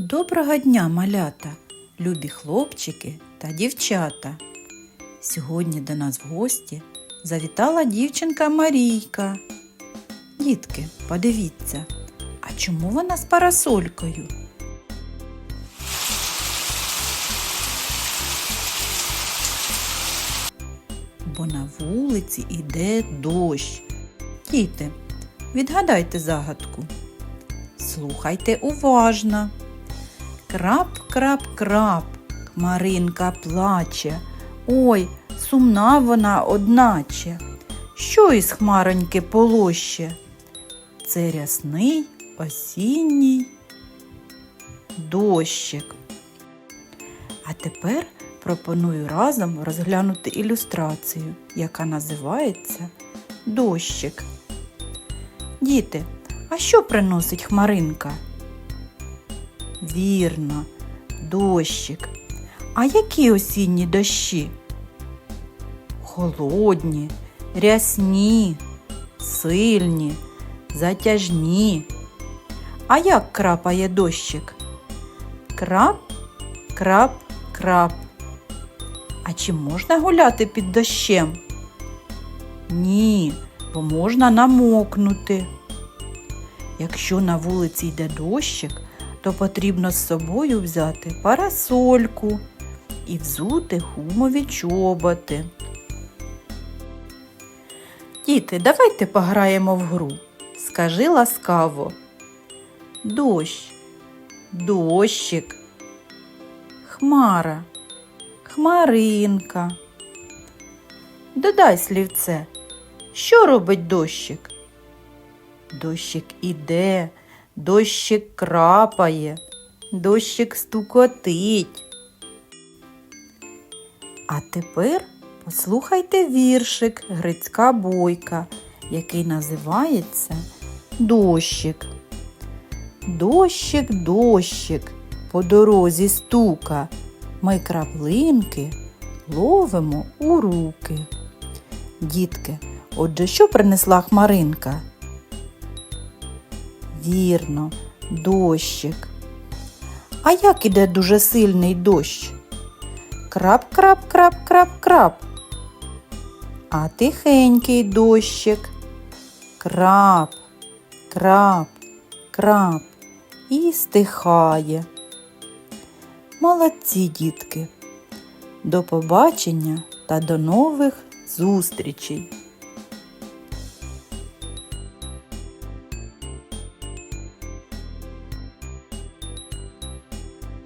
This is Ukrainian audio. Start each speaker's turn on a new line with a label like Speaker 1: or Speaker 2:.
Speaker 1: Доброго дня, малята, любі хлопчики та дівчата. Сьогодні до нас в гості завітала дівчинка Марійка. Дітки, подивіться, а чому вона з парасолькою? Бо на вулиці іде дощ. Діти, відгадайте загадку. Слухайте уважно. Крап, крап, крап, Хмаринка плаче. Ой, сумна вона одначе. Що із хмароньки полоще? Це рясний осінній дощик. А тепер пропоную разом розглянути ілюстрацію, яка називається Дощик. Діти, а що приносить хмаринка? Вірно, дощик. А які осінні дощі? Холодні, рясні, сильні, затяжні. А як крапає дощик? Крап, крап, крап. А чи можна гуляти під дощем? Ні, бо можна намокнути. Якщо на вулиці йде дощик, то потрібно з собою взяти парасольку і взути гумові чоботи. Діти, давайте пограємо в гру. Скажи ласкаво. Дощ, дощик, хмара, хмаринка. Додай слівце. Що робить дощик? Дощик іде, дощик крапає, дощик стукотить. А тепер послухайте віршик Грицька бойка, який називається Дощик. Дощик, дощик, по дорозі стука, ми краплинки ловимо у руки. Дітки, отже, що принесла хмаринка? Вірно, дощик. А як іде дуже сильний дощ? Крап, крап, крап, крап, крап. А тихенький дощик. Крап, крап, крап і стихає. Молодці, дітки. До побачення та до нових зустрічей!